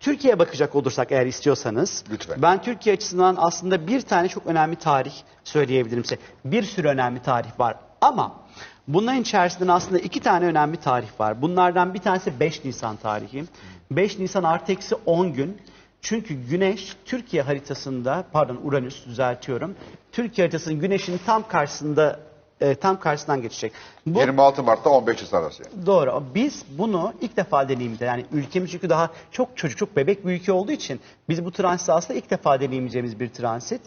Türkiye'ye bakacak olursak eğer istiyorsanız. Lütfen. Ben Türkiye açısından aslında bir tane çok önemli tarih söyleyebilirim size. Bir sürü önemli tarih var ama bunların içerisinde aslında iki tane önemli tarih var. Bunlardan bir tanesi 5 Nisan tarihi. 5 Nisan artı eksi 10 gün. Çünkü Güneş Türkiye haritasında pardon Uranüs düzeltiyorum. Türkiye haritasının Güneş'in tam karşısında e, tam karşısından geçecek. Bu 26 Mart'ta 15 Nisan arası. yani. Doğru. Biz bunu ilk defa deneyimde yani ülkemiz çünkü daha çok çocuk çok bebek bir ülke olduğu için biz bu transit aslında ilk defa deneyimleyeceğimiz bir transit.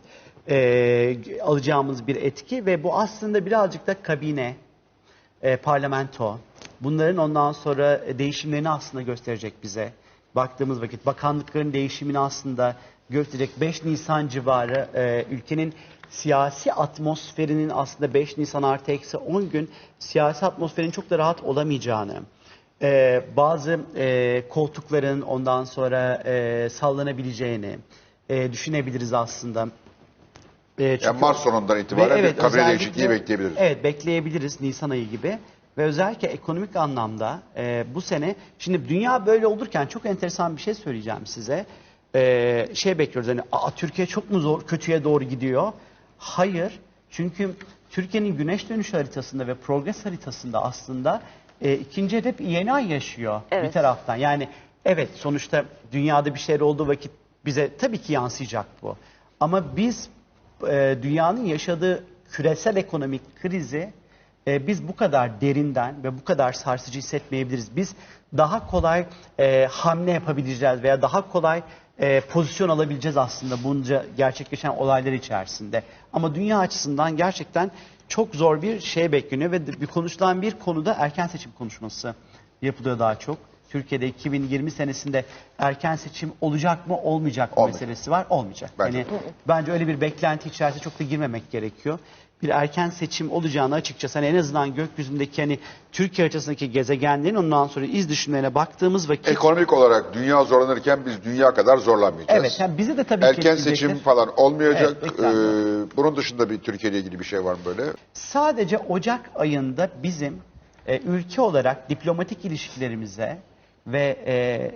Ee, alacağımız bir etki ve bu aslında birazcık da kabine, e, parlamento bunların ondan sonra değişimlerini aslında gösterecek bize. Baktığımız vakit bakanlıkların değişimini aslında gösterecek 5 Nisan civarı e, ülkenin siyasi atmosferinin aslında 5 Nisan artı eksi 10 gün siyasi atmosferin çok da rahat olamayacağını, e, bazı e, koltukların ondan sonra e, sallanabileceğini e, düşünebiliriz aslında. E, Yani çünkü- Mart sonundan itibaren ve evet, bir kabine değişikliği bekleyebiliriz. Evet bekleyebiliriz Nisan ayı gibi. Ve özellikle ekonomik anlamda e, bu sene, şimdi dünya böyle olurken çok enteresan bir şey söyleyeceğim size. E, şey bekliyoruz hani Aa, Türkiye çok mu zor, kötüye doğru gidiyor? Hayır. Çünkü Türkiye'nin güneş dönüş haritasında ve progres haritasında aslında e, ikinci hedef yeni ay yaşıyor bir Evet. taraftan. Yani evet sonuçta dünyada bir şeyler olduğu vakit bize tabii ki yansıyacak bu. Ama biz e, dünyanın yaşadığı küresel ekonomik krizi e, biz bu kadar derinden ve bu kadar sarsıcı hissetmeyebiliriz. Biz daha kolay e, hamle yapabileceğiz veya daha kolay e, pozisyon alabileceğiz aslında bunca gerçekleşen olaylar içerisinde. Ama dünya açısından gerçekten çok zor bir şey bekleniyor ve bir konuşulan bir konuda erken seçim konuşması yapılıyor daha çok. Türkiye'de 2020 senesinde erken seçim olacak mı olmayacak mı Olmayacak. meselesi var. Olmayacak. Bence. Yani bence öyle bir beklenti içerisine çok da girmemek gerekiyor. Bir erken seçim olacağını açıkçası hani en azından gökyüzündeki hani Türkiye haritasındaki gezegenlerin ondan sonra iz düşümlerine baktığımız vakit Ekonomik olarak dünya zorlanırken biz dünya kadar zorlanmayacağız. evet yani bizi de tabii Erken etkileyecektir. seçim falan olmayacak. Evet, beklenmiyor. Ee, bunun dışında bir Türkiye ile ilgili bir şey var mı böyle? Sadece Ocak ayında bizim e, ülke olarak diplomatik ilişkilerimize ve e,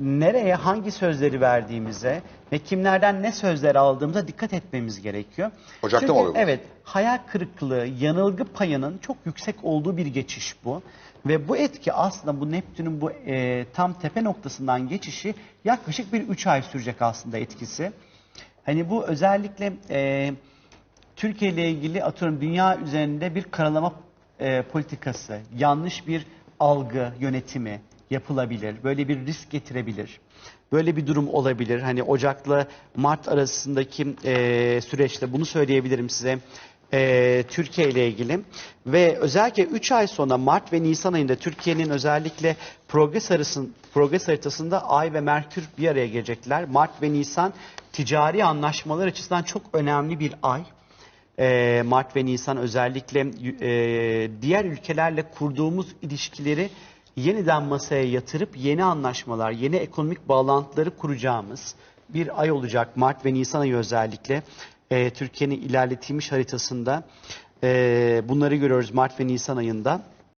nereye hangi sözleri verdiğimize ve kimlerden ne sözler aldığımıza dikkat etmemiz gerekiyor. Ocakta Çünkü, mı oluyor bu? Evet, hayal kırıklığı, yanılgı payının çok yüksek olduğu bir geçiş bu. Ve bu etki aslında bu Neptün'ün bu e, tam tepe noktasından geçişi yaklaşık bir 3 ay sürecek aslında etkisi. Hani bu özellikle e, Türkiye ile ilgili atıyorum dünya üzerinde bir karalama e, politikası, yanlış bir algı yönetimi yapılabilir. Böyle bir risk getirebilir. Böyle bir durum olabilir. Hani Ocak'la Mart arasındaki e, süreçte bunu söyleyebilirim size. E, Türkiye ile ilgili ve özellikle 3 ay sonra Mart ve Nisan ayında Türkiye'nin özellikle progres, arasın, progres haritasında Ay ve Merkür bir araya gelecekler. Mart ve Nisan ticari anlaşmalar açısından çok önemli bir ay. Ee, Mart ve Nisan özellikle e, diğer ülkelerle kurduğumuz ilişkileri yeniden masaya yatırıp yeni anlaşmalar, yeni ekonomik bağlantıları kuracağımız bir ay olacak. Mart ve Nisan ayı özellikle Ee, Türkiye'nin ilerletilmiş haritasında e, bunları görüyoruz Mart ve Nisan ayında.